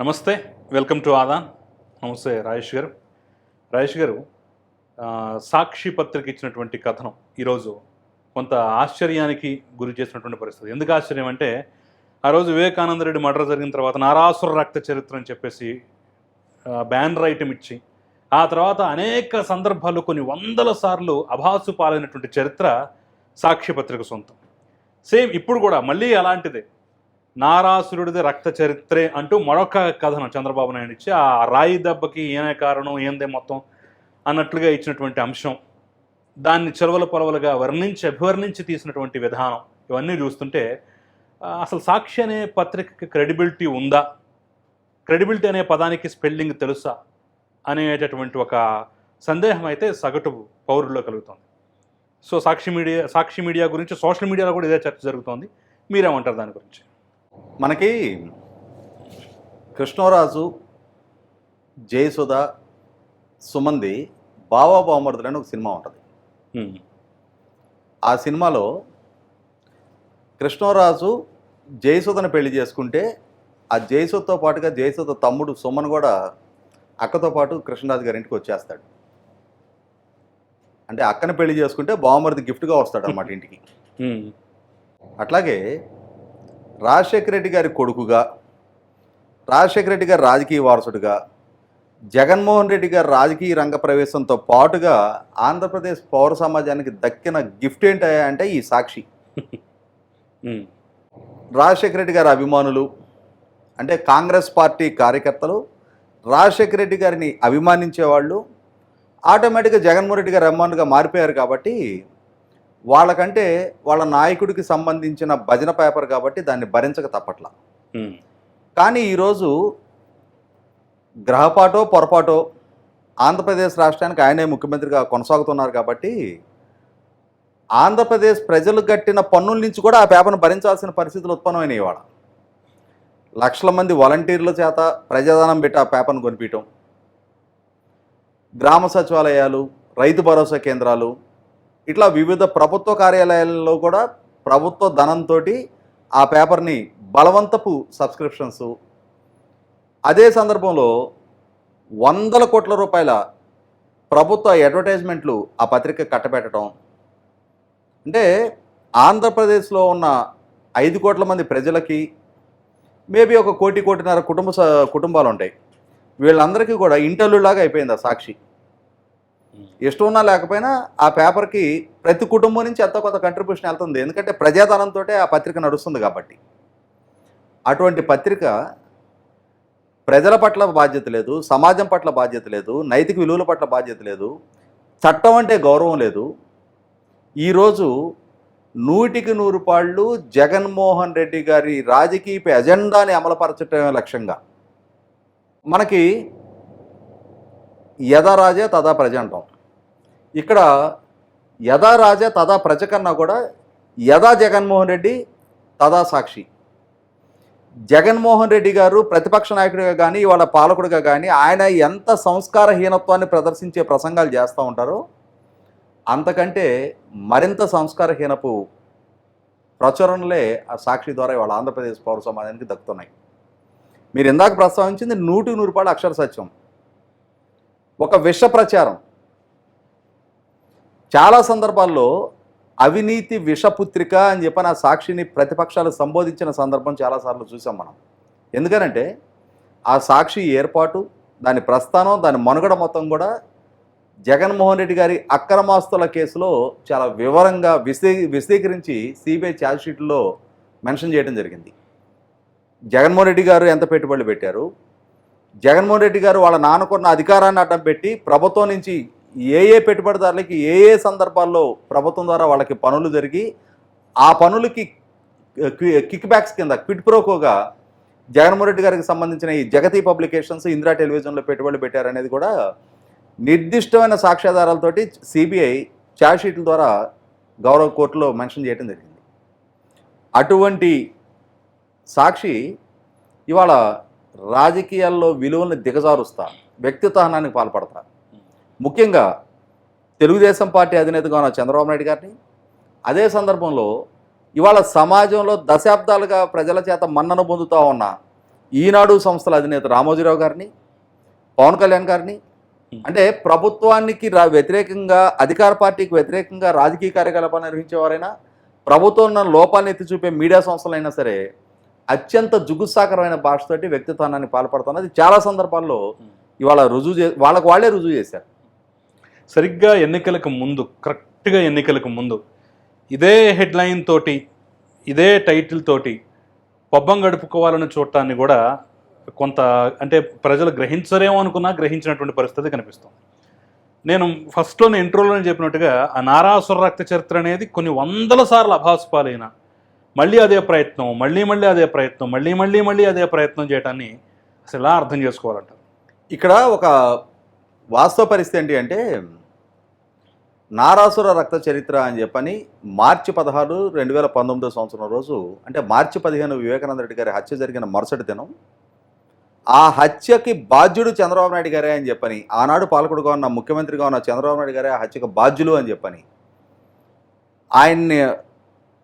నమస్తే welcome to Aadan. నమస్తే రాజేష్ గారు. రాజేష్ గారు సాక్షి పత్రిక ఇచ్చినటువంటి కథనం ఈరోజు కొంత ఆశ్చర్యానికి గురి చేసినటువంటి పరిస్థితి. ఎందుకు ఆశ్చర్యం అంటే ఆ రోజు వివేకానంద రెడ్డి మర్డర్ జరిగిన తర్వాత నారాసుర రక్త చరిత్ర అని చెప్పేసి బ్యానర్ ఐటమ్ ఇచ్చి ఆ తర్వాత అనేక సందర్భాలు కొన్ని వందల సార్లు అభాసు పాలైనటువంటి చరిత్ర సాక్షి పత్రిక సొంతం. సేమ్ ఇప్పుడు కూడా మళ్ళీ అలాంటిదే. నారాసురుడిది రక్త చరిత్రే అంటూ మరొక కథనం చంద్రబాబు నాయుడు ఇచ్చి ఆ రాయి దెబ్బకి ఏనే కారణం ఏందే మొత్తం అన్నట్లుగా ఇచ్చినటువంటి అంశం. దాన్ని చెలవల పొలవలుగా వర్ణించి అభివర్ణించి తీసినటువంటి విధానం ఇవన్నీ చూస్తుంటే అసలు సాక్షి అనే పత్రికకి క్రెడిబిలిటీ ఉందా? క్రెడిబిలిటీ అనే పదానికి స్పెల్లింగ్ తెలుసా? అనేటటువంటి ఒక సందేహం అయితే సగటు పౌరుల్లో కలుగుతుంది. So Sakshi media Sakshi media గురించి సోషల్ మీడియాలో కూడా ఇదే చర్చ జరుగుతోంది. మీరేమంటారు దాని గురించి? మనకి కృష్ణరాజు జయసుధ సుమంది బావా బామర్దులు అని ఒక సినిమా ఉంటుంది. ఆ సినిమాలో కృష్ణరాజు జయసుధను పెళ్ళి చేసుకుంటే ఆ జయసుధతో పాటుగా జయసుధ తమ్ముడు సుమన్ కూడా అక్కతో పాటు కృష్ణరాజు గారి ఇంటికి వచ్చేస్తాడు. అంటే అక్కని పెళ్ళి చేసుకుంటే బావమరిది గిఫ్ట్గా వస్తాడు అన్నమాట ఇంటికి అట్లాగే రాజశేఖర రెడ్డి గారి కొడుకుగా రాజశేఖర రెడ్డి గారి రాజకీయ వారసుడిగా జగన్మోహన్ రెడ్డి గారి రాజకీయ రంగ ప్రవేశంతో పాటుగా ఆంధ్రప్రదేశ్ పౌర సమాజానికి దక్కిన గిఫ్ట్ ఏంటయ్యా అంటే ఈ సాక్షి. రాజశేఖర రెడ్డి గారి అభిమానులు అంటే కాంగ్రెస్ పార్టీ కార్యకర్తలు రాజశేఖర రెడ్డి గారిని అభిమానించేవాళ్ళు ఆటోమేటిక్గా జగన్మోహన్ రెడ్డి గారు అభిమానులుగా మారిపోయారు కాబట్టి వాళ్ళకంటే వాళ్ళ నాయకుడికి సంబంధించిన భజన పేపర్ కాబట్టి దాన్ని భరించక తప్పట్ల. కానీ ఈరోజు గ్రహపాటో పొరపాటో ఆంధ్రప్రదేశ్ రాష్ట్రానికి ఆయనే ముఖ్యమంత్రిగా కొనసాగుతున్నారు కాబట్టి ఆంధ్రప్రదేశ్ ప్రజలు కట్టిన పన్నుల నుంచి కూడా ఆ పేపర్ను భరించాల్సిన పరిస్థితులు ఉత్పన్నమైనవి ఇవాళ. లక్షల మంది వాలంటీర్ల చేత ప్రజాదానం పెట్టి ఆ పేపర్ను కొనిపించడం గ్రామ సచివాలయాలు రైతు భరోసా కేంద్రాలు ఇట్లా వివిధ ప్రభుత్వ కార్యాలయాల్లో కూడా ప్రభుత్వ ధనంతో ఆ పేపర్ని బలవంతపు సబ్స్క్రిప్షన్స్. అదే సందర్భంలో వందల కోట్ల రూపాయల ప్రభుత్వ అడ్వర్టైజ్మెంట్లు ఆ పత్రిక కట్టబెట్టడం. అంటే ఆంధ్రప్రదేశ్లో ఉన్న ఐదు కోట్ల మంది ప్రజలకి మేబీ ఒక కోటి కోటిన్నర కుటుంబ స- కుటుంబాలు ఉంటాయి వీళ్ళందరికీ కూడా ఇంటర్వ్యూలాగా అయిపోయింది ఆ సాక్షి. ఇష్టం ఉన్నా లేకపోయినా ఆ పేపర్కి ప్రతి కుటుంబం నుంచి ఎంతో కొంత కంట్రిబ్యూషన్ వెళ్తుంది. ఎందుకంటే ప్రజాధనంతో ఆ పత్రిక నడుస్తుంది కాబట్టి. అటువంటి పత్రిక ప్రజల పట్ల బాధ్యత లేదు సమాజం పట్ల బాధ్యత లేదు నైతిక విలువల పట్ల బాధ్యత లేదు చట్టం అంటే గౌరవం లేదు. ఈరోజు నూటికి నూరు పాళ్ళు జగన్మోహన్ రెడ్డి గారి రాజకీయ ఎజెండాని అమలుపరచటమే లక్ష్యంగా. మనకి యథా రాజే తదా ప్రజ అంటాం. ఇక్కడ యథారాజా తదా ప్రజ కన్నా కూడా యథా జగన్మోహన్ రెడ్డి తదా సాక్షి. జగన్మోహన్ రెడ్డి గారు ప్రతిపక్ష నాయకుడిగా కానీ ఇవాళ పాలకుడిగా కానీ ఆయన ఎంత సంస్కారహీనత్వాన్ని ప్రదర్శించే ప్రసంగాలు చేస్తూ ఉంటారో అంతకంటే మరింత సంస్కారహీనపు ప్రచురణలే ఆ సాక్షి ద్వారా ఇవాళ ఆంధ్రప్రదేశ్ పౌర సమాజానికి దక్కుతున్నాయి. మీరు ఇందాక ప్రస్తావించింది నూటికి నూరు రూపాయలు అక్షర సత్యం. ఒక విష ప్రచారం. చాలా సందర్భాల్లో అవినీతి విషపుత్రిక అని చెప్పి ఆ సాక్షిని ప్రతిపక్షాలు సంబోధించిన సందర్భం చాలాసార్లు చూసాం మనం. ఎందుకనంటే ఆ సాక్షి ఏర్పాటు దాని ప్రస్థానం దాని మనుగడ మొత్తం కూడా జగన్మోహన్ రెడ్డి గారి అక్రమాస్తుల కేసులో చాలా వివరంగా విశదీ విశదీకరించి సిబిఐ ఛార్జ్షీట్లో మెన్షన్ చేయడం జరిగింది. జగన్మోహన్ రెడ్డి గారు ఎంత పెట్టుబడులు పెట్టారు? జగన్మోహన్ రెడ్డి గారు వాళ్ళ నాన్నకున్న అధికారాన్ని అడ్డం పెట్టి ప్రభుత్వం నుంచి ఏ ఏ పెట్టుబడిదారులకి ఏ ఏ సందర్భాల్లో ప్రభుత్వం ద్వారా వాళ్ళకి పనులు జరిగి ఆ పనులకి కిక్ బ్యాక్స్ కింద క్విడ్ ప్రోకోగా జగన్మోహన్ రెడ్డి గారికి సంబంధించిన ఈ జగతి పబ్లికేషన్స్ ఇందిరా టెలివిజన్లో పెట్టుబడులు పెట్టారనేది కూడా నిర్దిష్టమైన సాక్ష్యాధారాలతోటి సిబిఐ ఛార్జ్షీట్ల ద్వారా గౌరవ కోర్టులో మెన్షన్ చేయడం జరిగింది. అటువంటి సాక్షి ఇవాళ రాజకీయాల్లో విలువలను దిగజారుస్తా వ్యక్తిత్వహనానికి పాల్పడతా. ముఖ్యంగా తెలుగుదేశం పార్టీ అధినేతగా ఉన్న చంద్రబాబు నాయుడు గారిని అదే సందర్భంలో ఇవాళ సమాజంలో దశాబ్దాలుగా ప్రజల చేత మన్నన పొందుతూ ఉన్న ఈనాడు సంస్థల అధినేత రామోజీరావు గారిని పవన్ కళ్యాణ్ గారిని అంటే ప్రభుత్వానికి రా వ్యతిరేకంగా అధికార పార్టీకి వ్యతిరేకంగా రాజకీయ కార్యకలాపాలు నిర్వహించేవారైనా ప్రభుత్వం ఉన్న లోపాలను ఎత్తి చూపే మీడియా సంస్థలైనా సరే అత్యంత జుగుత్సాకరమైన భాషతోటి వ్యక్తిత్వాన్ని పాల్పడుతున్నది. చాలా సందర్భాల్లో ఇవాళ రుజువు చే వాళ్ళకు వాళ్ళే రుజువు చేశారు. సరిగ్గా ఎన్నికలకు ముందు కరెక్ట్గా ఎన్నికలకు ముందు ఇదే హెడ్లైన్ తోటి ఇదే టైటిల్ తోటి పబ్బం గడుపుకోవాలని చూడటాన్ని కూడా కొంత అంటే ప్రజలు గ్రహించరేమో అనుకున్నా గ్రహించినటువంటి పరిస్థితి కనిపిస్తుంది. నేను ఫస్ట్లోనే ఇంట్రోలోనే చెప్పినట్టుగా ఆ నారాసుర రక్త చరిత్ర అనేది కొన్ని వందల సార్లు అభాసుపాలైన మళ్ళీ అదే ప్రయత్నం మళ్ళీ మళ్ళీ అదే ప్రయత్నం మళ్ళీ మళ్ళీ మళ్ళీ అదే ప్రయత్నం చేయడాన్ని అసలు ఎలా అర్థం చేసుకోవాలంటారు? ఇక్కడ ఒక వాస్తవ పరిస్థితి ఏంటి అంటే నారాసుర రక్త చరిత్ర అని చెప్పని మార్చి పదహారు రెండు వేల పంతొమ్మిదో సంవత్సరం రోజు అంటే మార్చి పదిహేను వివేకానంద రెడ్డి గారి హత్య జరిగిన మరుసటి దినం ఆ హత్యకి బాధ్యుడు చంద్రబాబు నాయుడు గారే అని చెప్పని ఆనాడు పాలకుడుగా ఉన్న ముఖ్యమంత్రిగా ఉన్న చంద్రబాబు నాయుడు గారే ఆ హత్యకు బాధ్యులు అని చెప్పని ఆయన్ని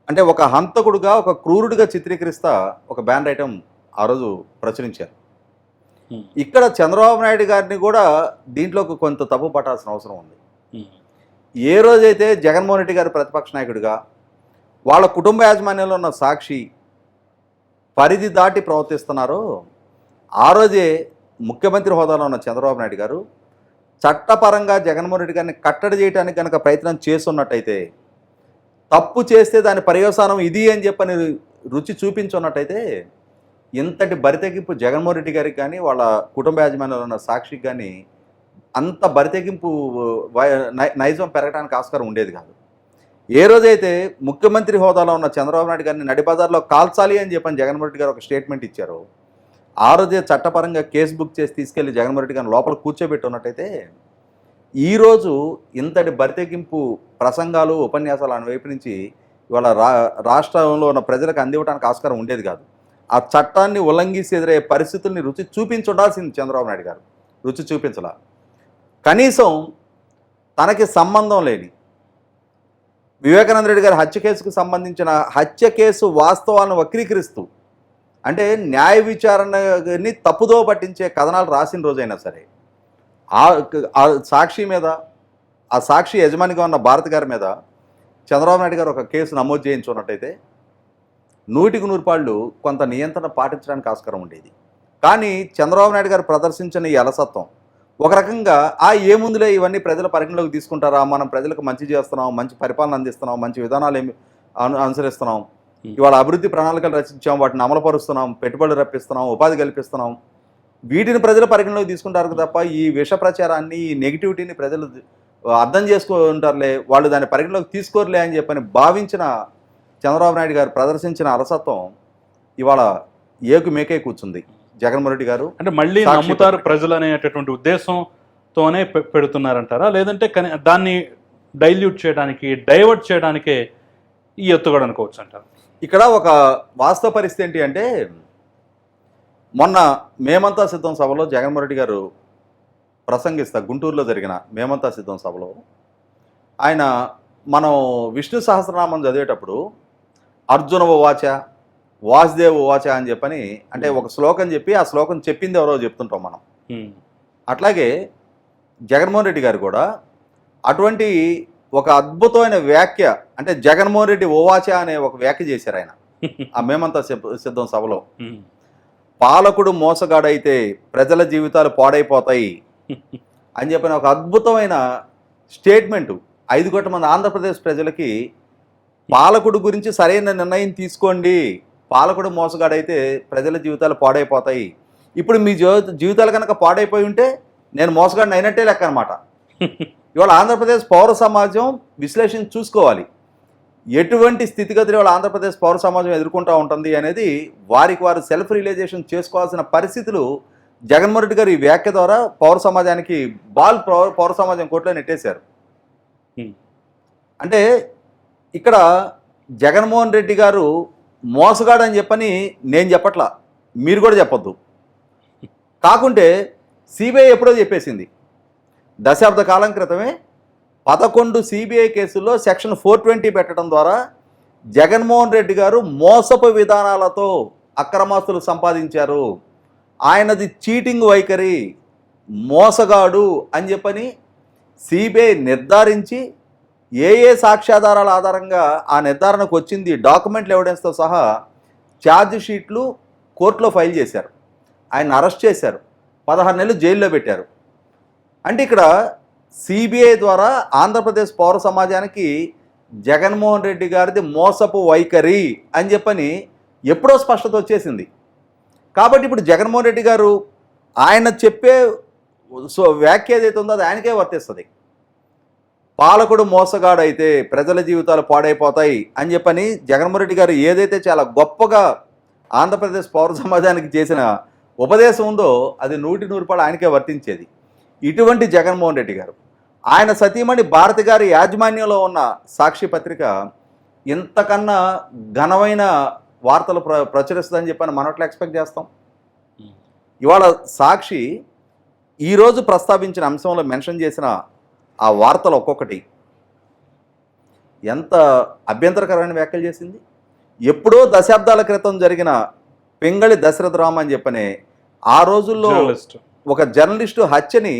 అంటే ఒక హంతకుడుగా ఒక క్రూరుడిగా చిత్రీకరిస్తా ఒక బ్యాన్ ఐటమ్ ఆ రోజు ప్రచురించారు. ఇక్కడ చంద్రబాబు నాయుడు గారిని కూడా దీంట్లోకి కొంత తప్పు పట్టాల్సిన అవసరం ఉంది. ఏ రోజైతే జగన్మోహన్ రెడ్డి గారు ప్రతిపక్ష నాయకుడిగా వాళ్ళ కుటుంబ యాజమాన్యంలో ఉన్న సాక్షి పరిధి దాటి ప్రవర్తిస్తున్నారో ఆ రోజే ముఖ్యమంత్రి హోదాలో ఉన్న చంద్రబాబు నాయుడు గారు చట్టపరంగా జగన్మోహన్ రెడ్డి గారిని కట్టడి చేయడానికి కనుక ప్రయత్నం చేస్తున్నట్టయితే తప్పు చేస్తే దాని పర్యవసానం ఇది అని చెప్పని రుచి చూపించున్నట్టయితే ఇంతటి బరితెగింపు జగన్మోహన్ రెడ్డి గారికి కానీ వాళ్ళ కుటుంబ యాజమాన్యంలో ఉన్న సాక్షికి కానీ అంత బరితెగింపు వై- నైజం పెరగడానికి ఆస్కారం ఉండేది కాదు. ఏ రోజైతే ముఖ్యమంత్రి హోదాలో ఉన్న చంద్రబాబు నాయుడు గారిని నడిబజార్లో కాల్చాలి అని చెప్పని జగన్మోహన్ రెడ్డి గారు ఒక స్టేట్మెంట్ ఇచ్చారు ఆ రోజే చట్టపరంగా కేసు బుక్ చేసి తీసుకెళ్ళి జగన్మోహన్ రెడ్డి గారిని లోపల కూర్చోబెట్టి ఉన్నట్టయితే ఈరోజు ఇంతటి బరితెగింపు ప్రసంగాలు ఉపన్యాసాలు ఆయన వైపు నుంచి ఇవాళ రా రాష్ట్రంలో ఉన్న ప్రజలకు అందివ్వడానికి ఆస్కారం ఉండేది కాదు. ఆ చట్టాన్ని ఉల్లంఘించి ఎదురయ్యే పరిస్థితుల్ని రుచి చూపించుండాల్సింది చంద్రబాబు నాయుడు గారు. రుచి చూపించలా. కనీసం తనకి సంబంధం లేని వివేకానంద రెడ్డి గారి హత్య కేసుకు సంబంధించిన హత్య కేసు వాస్తవాలను వక్రీకరిస్తూ అంటే న్యాయ విచారణని తప్పుదో పట్టించే కథనాలు రాసిన రోజైనా సరే ఆ సాక్షి మీద ఆ సాక్షి యజమానిగా ఉన్న భారత్ గారి మీద చంద్రబాబు నాయుడు గారు ఒక కేసు నమోదు చేయించున్నట్టయితే నూటికి నూరు పాళ్ళు కొంత నియంత్రణ పాటించడానికి ఆస్కారం ఉండేది. కానీ చంద్రబాబు నాయుడు గారు ప్రదర్శించిన ఈ అలసత్వం ఒక రకంగా ఆ ఏముందులే ఇవన్నీ ప్రజల పరిగణలోకి తీసుకుంటారా మనం ప్రజలకు మంచి చేస్తున్నాం మంచి పరిపాలన అందిస్తున్నాం మంచి విధానాలు ఏమి అను అనుసరిస్తున్నాం ఇవాళ అభివృద్ధి ప్రణాళికలు రచించాం వాటిని అమలుపరుస్తున్నాం పెట్టుబడులు రప్పిస్తున్నాం ఉపాధి కల్పిస్తున్నాం వీటిని ప్రజల పరిగణలోకి తీసుకుంటారు తప్ప ఈ విష ప్రచారాన్ని ఈ నెగిటివిటీని ప్రజలు అర్థం చేసుకుంటారులే వాళ్ళు దాన్ని పరిగణలోకి తీసుకోరులే అని చెప్పని భావించిన చంద్రబాబు నాయుడు గారు ప్రదర్శించిన అలసత్వం ఇవాళ ఏకు మేకే కూర్చుంది జగన్మోహన్ రెడ్డి గారు అంటే మళ్ళీ నమ్ముతారు. ప్రజలు అనేటటువంటి ఉద్దేశంతోనే పెడుతున్నారంటారా లేదంటే దాన్ని డైల్యూట్ చేయడానికి డైవర్ట్ చేయడానికే ఈ ఎత్తుగడ అనుకోవచ్చు అంటారు ఇక్కడ ఒక వాస్తవ పరిస్థితి ఏంటి అంటే మొన్న మేమంతా సిద్ధం సభలో జగన్మోహన్ రెడ్డి గారు ప్రసంగిస్తా గుంటూరులో జరిగిన మేమంతా సిద్ధం సభలో ఆయన మనం విష్ణు సహస్రనామం చదివేటప్పుడు అర్జున వాచ వాసుదేవ వాచ అని చెప్పని అంటే ఒక శ్లోకం చెప్పి ఆ శ్లోకం చెప్పింది ఎవరో చెప్తుంటాం మనం ఉమ్. అట్లాగే జగన్మోహన్ రెడ్డి గారు కూడా అటువంటి ఒక అద్భుతమైన వ్యాఖ్య అంటే జగన్మోహన్ రెడ్డి ఓవాచ అనే ఒక వ్యాఖ్య చేశారు ఆయన ఆ మేమంతా సిద్ధ- సభలో ఉమ్. పాలకుడు మోసగాడైతే ప్రజల జీవితాలు పాడైపోతాయి అని చెప్పిన ఒక అద్భుతమైన స్టేట్మెంటు. ఐదు కోట్ల మంది ఆంధ్రప్రదేశ్ ప్రజలకి పాలకుడు గురించి సరైన నిర్ణయం తీసుకోండి. పాలకుడు మోసగాడైతే ప్రజల జీవితాలు పాడైపోతాయి. ఇప్పుడు మీ జీవ- జీవితాలు కనుక పాడైపోయి ఉంటే నేను మోసగాడిని అయినట్టే లెక్క అనమాట ఇవాళ ఆంధ్రప్రదేశ్ పౌర సమాజం విశ్లేషణ చూసుకోవాలి. ఎటువంటి స్థితిగతులు ఇవాళ ఆంధ్రప్రదేశ్ పౌర సమాజం ఎదుర్కొంటూ ఉంటుంది అనేది వారికి వారు సెల్ఫ్ రియలైజేషన్ చేసుకోవాల్సిన పరిస్థితులు జగన్మోహన్ రెడ్డి గారు ఈ వ్యాఖ్య ద్వారా పౌర సమాజానికి బాల్ పౌర పౌర సమాజం కోర్టులో నెట్టేశారు. అంటే ఇక్కడ జగన్మోహన్ రెడ్డి గారు మోసగాడని చెప్పని నేను చెప్పట్లా. మీరు కూడా చెప్పొద్దు. కాకుంటే సిబిఐ ఎప్పుడో చెప్పేసింది. దశాబ్ద కాలం క్రితమే పదకొండు సిబిఐ కేసుల్లో సెక్షన్ ఫోర్ ట్వంటీ పెట్టడం ద్వారా జగన్మోహన్ రెడ్డి గారు మోసపు విధానాలతో అక్రమాస్తులు సంపాదించారు. ఆయనది చీటింగ్ వైఖరి మోసగాడు అని చెప్పని సిబిఐ నిర్ధారించి ఏ ఏ సాక్ష్యాధారాల ఆధారంగా ఆ నిర్ధారణకు వచ్చింది డాక్యుమెంట్లు ఎవిడెన్స్తో సహా ఛార్జ్ షీట్లు కోర్టులో ఫైల్ చేశారు. ఆయన అరెస్ట్ చేశారు. పదహారు నెలలు జైల్లో పెట్టారు. అంటే ఇక్కడ సిబిఐ ద్వారా ఆంధ్రప్రదేశ్ పౌర సమాజానికి జగన్మోహన్ రెడ్డి గారిది మోసపు వైఖరి అని చెప్పని ఎప్పుడో స్పష్టత వచ్చేసింది. కాబట్టి ఇప్పుడు జగన్మోహన్ రెడ్డి గారు ఆయన చెప్పే సో వ్యాఖ్య ఏదైతే ఉందో అది ఆయనకే వర్తిస్తుంది. పాలకుడు మోసగాడైతే ప్రజల జీవితాలు పాడైపోతాయి అని చెప్పని జగన్మోహన్ రెడ్డి గారు ఏదైతే చాలా గొప్పగా ఆంధ్రప్రదేశ్ పౌర సమాజానికి చేసిన ఉపదేశం ఉందో అది నూటి నూరు రూపాయలు ఆయనకే వర్తించేది. ఇటువంటి జగన్మోహన్ రెడ్డి గారు ఆయన సతీమణి భారతి గారి యాజమాన్యంలో ఉన్న సాక్షి పత్రిక ఇంతకన్నా ఘనమైన వార్తలు ప్ర ప్రచురిస్తుందని చెప్పని మనం ఎట్లా ఎక్స్పెక్ట్ చేస్తాం. ఇవాళ సాక్షి ఈరోజు ప్రస్తావించిన అంశంలో మెన్షన్ చేసిన ఆ వార్తలు ఒక్కొక్కటి. ఎంత అభ్యంతరకరమైన వ్యాఖ్యలు చేసింది? ఎప్పుడో దశాబ్దాల క్రితం జరిగిన పింగళి దశరథ రామ అని చెప్పనే ఆ రోజుల్లో ఒక జర్నలిస్టు హత్యని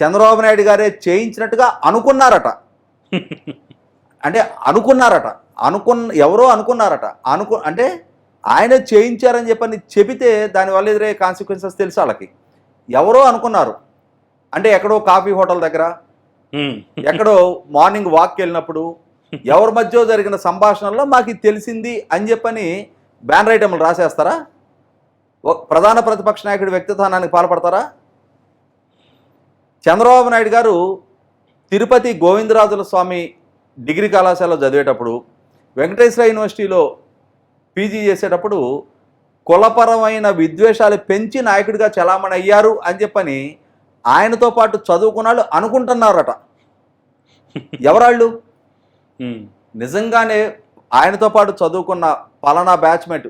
చంద్రబాబు నాయుడు గారే చేయించినట్టుగా అనుకున్నారట. అంటే అనుకున్నారట. అనుకున్న ఎవరో అనుకున్నారట. అనుకు అంటే ఆయన చేయించారని చెప్పని చెబితే దానివల్ల ఎదురయ్యే కాన్సిక్వెన్సెస్ తెలుసు వాళ్ళకి? ఎవరో అనుకున్నారు. అంటే ఎక్కడో కాఫీ హోటల్ దగ్గర. ఎక్కడో మార్నింగ్ వాక్కి వెళ్ళినప్పుడు ఎవరి మధ్య జరిగిన సంభాషణలో మాకు తెలిసింది అని చెప్పని బ్యానర్ ఐటమ్లు రాసేస్తారా? ప్రధాన ప్రతిపక్ష నాయకుడి వ్యక్తిత్వానికి పాల్పడతారా? చంద్రబాబు నాయుడు గారు తిరుపతి గోవిందరాజుల స్వామి డిగ్రీ కళాశాలలో చదివేటప్పుడు వెంకటేశ్వర యూనివర్సిటీలో పీజీ చేసేటప్పుడు కులపరమైన విద్వేషాలు పెంచి నాయకుడిగా చలామణి అయ్యారు అని చెప్పని ఆయనతో పాటు చదువుకున్న వాళ్ళు అనుకుంటున్నారట ఎవరాళ్ళు. నిజంగానే ఆయనతో పాటు చదువుకున్న పలానా బ్యాచ్మేట్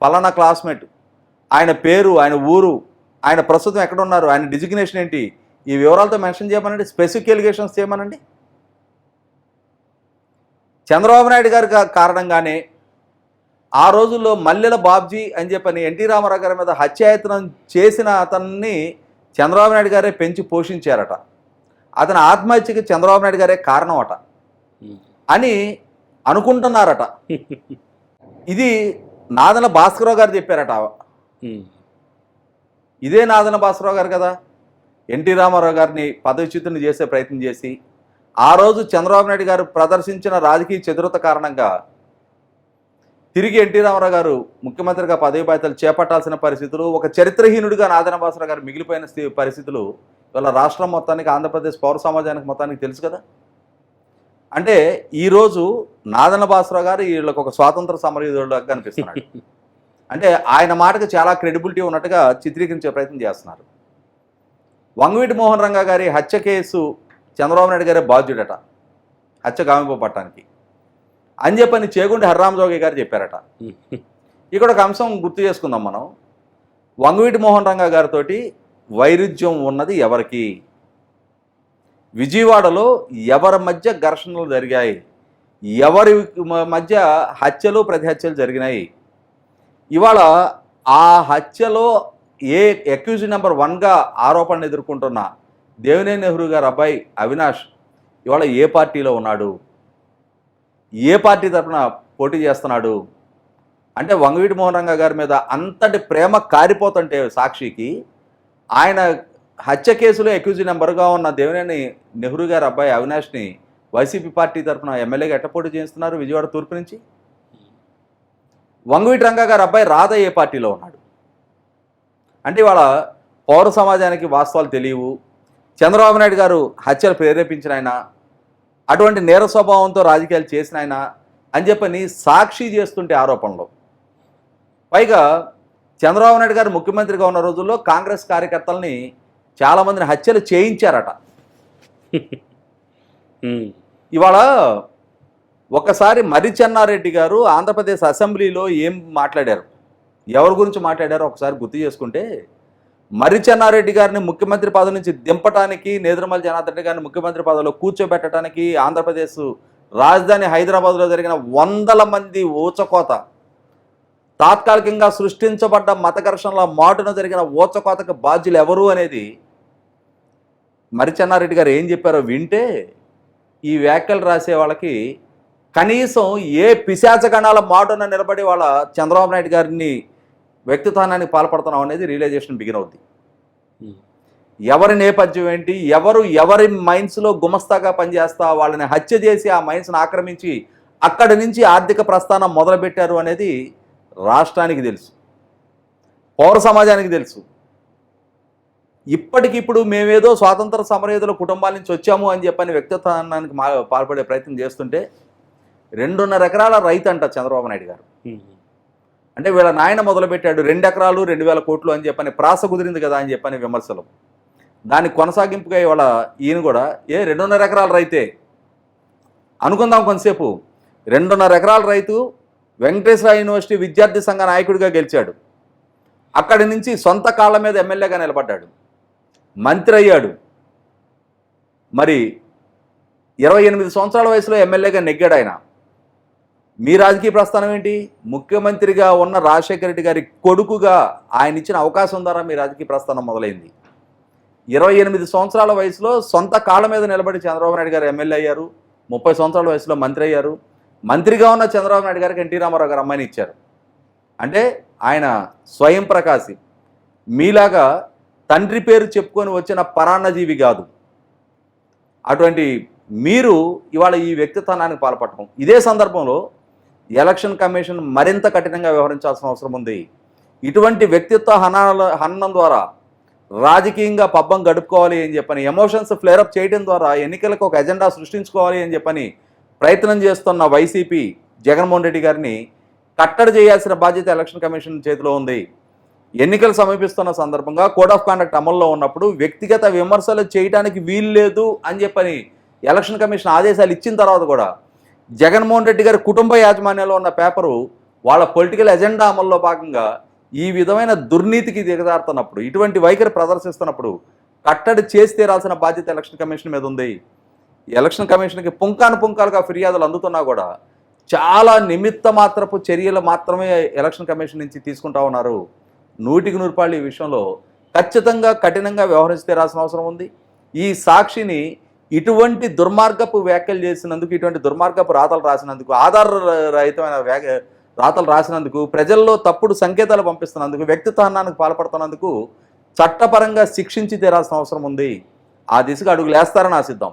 పలానా క్లాస్మేట్ ఆయన పేరు ఆయన ఊరు ఆయన ప్రస్తుతం ఎక్కడ ఉన్నారు ఆయన డిజిగ్నేషన్ ఏంటి ఈ వివరాలతో మెన్షన్ చేయమనండి స్పెసిఫిక్ ఎలిగేషన్స్ చేయమనండి. చంద్రబాబు నాయుడు గారి కారణంగానే ఆ రోజుల్లో మల్లెల బాబ్జీ అని చెప్పని ఎన్టీ రామారావు గారి మీద హత్యాయత్నం చేసిన అతన్ని చంద్రబాబు నాయుడు గారే పెంచి పోషించారట. అతని ఆత్మహత్యకి చంద్రబాబు నాయుడు గారే కారణం అట. అని అనుకుంటున్నారట. ఇది నాదన భాస్కరరావు గారు చెప్పారట. ఇదే నాదన భాస్కరరావు గారు కదా? ఎన్టీ రామారావు గారిని పదవిచ్యుతుని చేసే ప్రయత్నం చేసి ఆ రోజు చంద్రబాబు నాయుడు గారు ప్రదర్శించిన రాజకీయ చతురత కారణంగా తిరిగి ఎన్టీ రామారావు గారు ముఖ్యమంత్రిగా పదవి బాధ్యతలు చేపట్టాల్సిన పరిస్థితులు ఒక చరిత్రహీనుడిగా నాదన భాస్కరరావు గారు మిగిలిపోయిన స్థి- పరిస్థితులు ఇవాళ రాష్ట్రం మొత్తానికి ఆంధ్రప్రదేశ్ పౌర సమాజానికి మొత్తానికి తెలుసు కదా? అంటే ఈరోజు నాదన భాస్కరరావు గారు వీళ్ళకి ఒక స్వాతంత్ర సమరయోధుడుగా కనిపిస్తున్నాడు. అంటే ఆయన మాటకు చాలా క్రెడిబిలిటీ ఉన్నట్టుగా చిత్రీకరించే ప్రయత్నం చేస్తున్నారు. వంగవీటి మోహన్ రంగా గారి హత్య కేసు చంద్రబాబు నాయుడు గారే బాధ్యుడట హత్య గామిపోపట్టానికి అని చెప్పని చేగుండి హర్రామజోగి గారు చెప్పారట. ఇక్కడ ఒక అంశం గుర్తు చేసుకుందాం మనం. వంగవీటి మోహన్ రంగా గారితో వైరుధ్యం ఉన్నది ఎవరికి? విజయవాడలో ఎవరి మధ్య ఘర్షణలు జరిగాయి? ఎవరి మధ్య హత్యలు ప్రతి హత్యలు జరిగినాయి? ఇవాళ ఆ హత్యలో ఏ అక్యూజ్ నెంబర్ వన్గా ఆరోపణలు ఎదుర్కొంటున్న దేవినే నెహ్రూ గారు అబ్బాయి అవినాష్ ఇవాళ ఏ పార్టీలో ఉన్నాడు? ఏ పార్టీ తరఫున పోటీ చేస్తున్నాడు? అంటే వంగవీటి మోహన్ గారి మీద అంతటి ప్రేమ కారిపోతుంటే సాక్షికి ఆయన హత్య కేసులో అక్యూజ్ నెంబర్గా ఉన్న దేవినేని నెహ్రూ గారి అబ్బాయి అవినాష్ని వైసీపీ పార్టీ తరఫున ఎమ్మెల్యేగా ఎట్ట పోటీ చేస్తున్నారు విజయవాడ తూర్పు నుంచి? వంగవీటి రంగా గారి అబ్బాయి రాధ ఏ పార్టీలో ఉన్నాడు? అంటే ఇవాళ పౌర సమాజానికి వాస్తవాలు తెలియవు. చంద్రబాబు నాయుడు గారు హత్యలు ప్రేరేపించిన ఆయన అటువంటి నేర స్వభావంతో రాజకీయాలు చేసిన ఆయన అని చెప్పని సాక్షి చేస్తుంటే ఆరోపణలు. పైగా చంద్రబాబు నాయుడు గారు ముఖ్యమంత్రిగా ఉన్న రోజుల్లో కాంగ్రెస్ కార్యకర్తల్ని చాలామందిని హత్యలు చేయించారట. ఇవాళ ఒకసారి మరి చెన్నారెడ్డి గారు ఆంధ్రప్రదేశ్ అసెంబ్లీలో ఏం మాట్లాడారు? ఎవరి గురించి మాట్లాడారో ఒకసారి గుర్తు చేసుకుంటే మరి చెన్నారెడ్డి గారిని ముఖ్యమంత్రి పదవి నుంచి దింపటానికి నేదురుమల్ జనార్దన్ రెడ్డి గారిని ముఖ్యమంత్రి పదవిలో కూర్చోబెట్టడానికి ఆంధ్రప్రదేశ్ రాజధాని హైదరాబాద్లో జరిగిన వందల మంది ఊచకోత తాత్కాలికంగా సృష్టించబడ్డ మత ఘర్షణల మాటున జరిగిన ఓచకోతకు బాధ్యులు ఎవరు అనేది మరి చెన్నారెడ్డి గారు ఏం చెప్పారో వింటే ఈ వ్యాఖ్యలు రాసే వాళ్ళకి కనీసం ఏ పిశాచగణాల మాటున నిలబడి వాళ్ళ చంద్రబాబు నాయుడు గారిని వ్యక్తిత్వానికి పాల్పడుతున్నాం అనేది రియలైజేషన్ బిగిన్ అవుద్ది. ఎవరి నేపథ్యం ఏంటి? ఎవరు ఎవరి మైండ్స్లో గుమస్తాగా పనిచేస్తా? వాళ్ళని హత్య చేసి ఆ మైండ్స్ని ఆక్రమించి అక్కడి నుంచి ఆర్థిక ప్రస్థానం మొదలుపెట్టారు అనేది రాష్ట్రానికి తెలుసు. పౌర సమాజానికి తెలుసు. ఇప్పటికిప్పుడు మేమేదో స్వాతంత్ర సమరయోధుల కుటుంబాల నుంచి వచ్చాము అని చెప్పని వ్యక్తిత్వానికి మా పాల్పడే ప్రయత్నం చేస్తుంటే రెండున్నర ఎకరాల రైతు అంట చంద్రబాబు నాయుడు గారు. అంటే వీళ్ళ నాయన మొదలుపెట్టాడు రెండు ఎకరాలు రెండు వేల కోట్లు అని చెప్పని ప్రాస కుదిరింది కదా అని చెప్పని విమర్శలు. దాని కొనసాగింపుగా ఇవాళ ఈయన కూడా ఏ రెండున్నర ఎకరాల రైతే? అనుకుందాం కొంతసేపు. రెండున్నర ఎకరాల రైతు వెంకటేశ్వర యూనివర్సిటీ విద్యార్థి సంఘ నాయకుడిగా గెలిచాడు. అక్కడి నుంచి సొంత కాళ్ళ మీద ఎమ్మెల్యేగా నిలబడ్డాడు. మంత్రి అయ్యాడు. మరి ఇరవై ఎనిమిది సంవత్సరాల వయసులో ఎమ్మెల్యేగా నెగ్గాడు ఆయన. మీ రాజకీయ ప్రస్థానం ఏంటి? ముఖ్యమంత్రిగా ఉన్న రాజశేఖర రెడ్డి గారి కొడుకుగా ఆయన ఇచ్చిన అవకాశం ద్వారా మీ రాజకీయ ప్రస్థానం మొదలైంది. ఇరవై ఎనిమిది సంవత్సరాల వయసులో సొంత కాళ్ళ మీద నిలబడి చంద్రబాబు నాయుడు గారు ఎమ్మెల్యే అయ్యారు. ముప్పై సంవత్సరాల వయసులో మంత్రి అయ్యారు. మంత్రిగా ఉన్న చంద్రబాబు నాయుడు గారికి ఎన్టీ రామారావు గారు అమ్మాయిని ఇచ్చారు. అంటే ఆయన స్వయం ప్రకాశి. మీలాగా తండ్రి పేరు చెప్పుకొని వచ్చిన పరాన్నజీవి కాదు. అటువంటి మీరు ఇవాళ ఈ వ్యక్తిత్వానికి పాల్పడటం. ఇదే సందర్భంలో ఎలక్షన్ కమిషన్ మరింత కఠినంగా వ్యవహరించాల్సిన అవసరం ఉంది. ఇటువంటి వ్యక్తిత్వ హనాల హననం ద్వారా రాజకీయంగా పబ్బం గడుపుకోవాలి అని చెప్పని ఎమోషన్స్ ఫ్లేరప్ చేయడం ద్వారా ఎన్నికలకు ఒక ఎజెండా సృష్టించుకోవాలి అని చెప్పని ప్రయత్నం చేస్తున్న వైసీపీ జగన్మోహన్ రెడ్డి గారిని కట్టడి చేయాల్సిన బాధ్యత ఎలక్షన్ కమిషన్ చేతిలో ఉంది. ఎన్నికలు సమీపిస్తున్న సందర్భంగా కోడ్ ఆఫ్ కాండక్ట్ అమల్లో ఉన్నప్పుడు వ్యక్తిగత విమర్శలు చేయడానికి వీలు లేదు అని చెప్పని ఎలక్షన్ కమిషన్ ఆదేశాలు ఇచ్చిన తర్వాత కూడా జగన్మోహన్ రెడ్డి గారి కుటుంబ యాజమాన్యంలో ఉన్న పేపరు వాళ్ళ పొలిటికల్ ఎజెండా అమల్లో భాగంగా ఈ విధమైన దుర్నీతికి దిగజారుతున్నప్పుడు ఇటువంటి వైఖరి ప్రదర్శిస్తున్నప్పుడు కట్టడి చేసి తీరాల్సిన బాధ్యత ఎలక్షన్ కమిషన్ మీద ఉంది. ఎలక్షన్ కమిషన్కి పుంకాను పుంకాలుగా ఫిర్యాదులు అందుతున్నా కూడా చాలా నిమిత్త మాత్రపు చర్యలు మాత్రమే ఎలక్షన్ కమిషన్ నుంచి తీసుకుంటా ఉన్నారు. నూటికి నూరుపాళ్ళు ఈ విషయంలో ఖచ్చితంగా కఠినంగా వ్యవహరించి తీరాల్సిన అవసరం ఉంది. ఈ సాక్షిని ఇటువంటి దుర్మార్గపు వ్యాఖ్యలు చేసినందుకు ఇటువంటి దుర్మార్గపు రాతలు రాసినందుకు ఆధార రహితమైన వ్యాఖ్య రాతలు రాసినందుకు ప్రజల్లో తప్పుడు సంకేతాలు పంపిస్తున్నందుకు వ్యక్తిత్వానికి పాల్పడుతున్నందుకు చట్టపరంగా శిక్షించి తీరాల్సిన అవసరం ఉంది. ఆ దిశగా అడుగులేస్తారని ఆశిద్దాం.